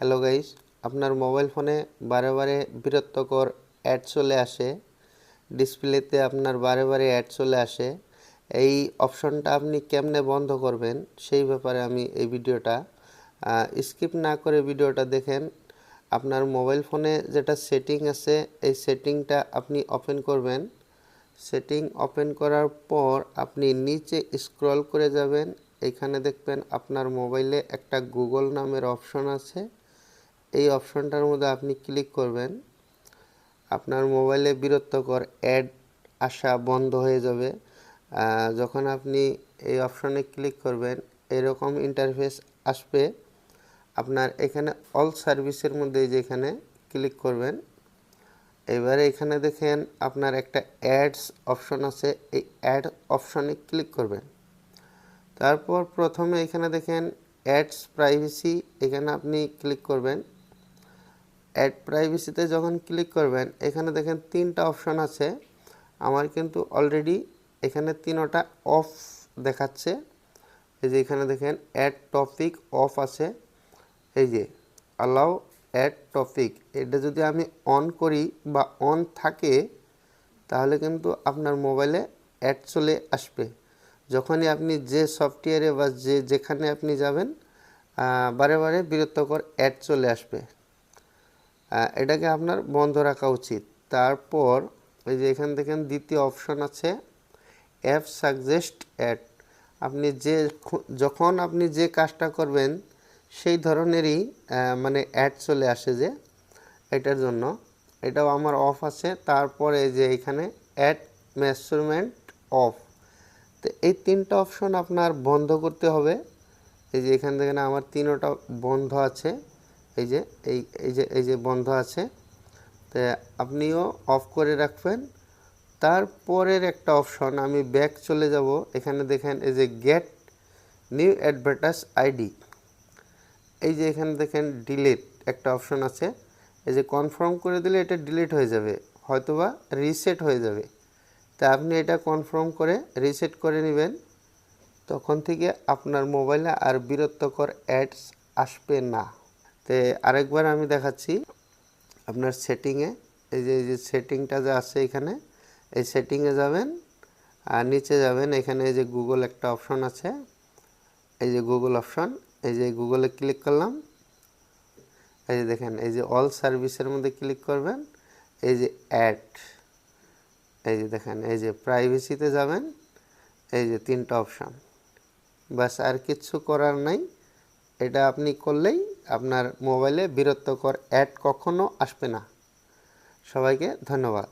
Hello guys, আপনার mobile ফোনে বারে বারে বিরক্তকর অ্যাড চলে আসে। ডিসপ্লেতে আপনার বারে বারে অ্যাড চলে আসে। এই অপশনটা আপনি কেমনে বন্ধ করবেন সেই ব্যাপারে আমি এই ভিডিওটা স্কিপ না করে ভিডিওটা দেখেন। আপনার মোবাইল ফোনে যেটা সেটিং আছে, এই সেটিংটা আপনি ওপেন করবেন। সেটিং ওপেন করার পর আপনি নিচে স্ক্রল করে যাবেন। এখানে দেখবেন আপনার মোবাইলে একটা গুগল নামের অপশন আছে। এই অপশনটার মধ্যে আপনি ক্লিক করবেন। আপনার মোবাইলে বিরক্তকর অ্যাড আসা বন্ধ হয়ে যাবে। যখন আপনি এই অপশনে ক্লিক করবেন, এরকম ইন্টারফেস আসবে। আপনার এখানে অল সার্ভিসের মধ্যে এই যে এখানে ক্লিক করবেন। এবারে এখানে দেখেন আপনার একটা অ্যাডস অপশন আছে। এই অ্যাড অপশনে ক্লিক করবেন। তারপর প্রথমে এখানে দেখেন অ্যাডস প্রাইভেসি এখানে আপনি ক্লিক করবেন। অ্যাড প্রাইভেসিতে যখন ক্লিক করবেন, এখানে দেখেন তিনটা অপশন আছে। আমার কিন্তু অলরেডি এখানে তিনোটা অফ দেখাচ্ছে। এই যে এখানে দেখেন অ্যাড টপিক অফ আছে। এই যে অ্যালাউ অ্যাড টপিক এটা যদি আমি অন করি বা অন থাকে, তাহলে কিন্তু আপনার মোবাইলে অ্যাড চলে আসবে। যখনই আপনি যে সফটওয়্যারে বা যে যেখানে আপনি যাবেন বারে বারে বিরক্তকর অ্যাড চলে আসবে। এটাকে আপনার বন্ধ রাখা উচিত। তারপর এই যে এখান থেকে দ্বিতীয় অপশন আছে অ্যাপ সাজেস্ট অ্যাড আপনি যে যখন আপনি যে কাজটা করবেন, সেই ধরনেরই মানে অ্যাড চলে আসে যে এটার জন্য। এটাও আমার অফ আছে। তারপরে যে এখানে অ্যাড মেজারমেন্ট অফ তো এই তিনটা অপশন আপনার বন্ধ করতে হবে। এই যে এখান থেকে আমার তিনোটা বন্ধ আছে। এই যে, এই এই যে এই যে বন্ধ আছে, তো আপনিও অফ করে রাখবেন। তারপরের একটা অপশন, আমি ব্যাক চলে যাব। এখানে দেখেন, এই যে গেট নিউ অ্যাডভার্টাইজ আইডি এই যে এখানে দেখেন ডিলিট একটা অপশন আছে। এই যে কনফার্ম করে দিলে এটা ডিলিট হয়ে যাবে, হয়তোবা রিসেট হয়ে যাবে। তা আপনি এটা কনফার্ম করে রিসেট করে নেবেন। তখন থেকে আপনার মোবাইলে আর বিরক্তকর অ্যাডস আসবে না। তো আরেকবার আমি দেখাচ্ছি আপনার সেটিংয়ে এই যে এই যে সেটিংটা যে আছে এখানে এই সেটিংয়ে যাবেন আর নিচে যাবেন এখানে এই যে গুগল একটা অপশন আছে এই যে গুগল অপশন এই যে গুগলে ক্লিক করলাম এই যে দেখেন এই যে অল সার্ভিসের মধ্যে ক্লিক করবেন এই যে অ্যাড এই যে দেখেন এই যে প্রাইভেসিতে যাবেন এই যে তিনটা অপশন বাস আর কিচ্ছু করার নাই এটা আপনি করলেই আপনার মোবাইলে বিরক্তকর অ্যাড কখনো আসবে না। সবাইকে ধন্যবাদ।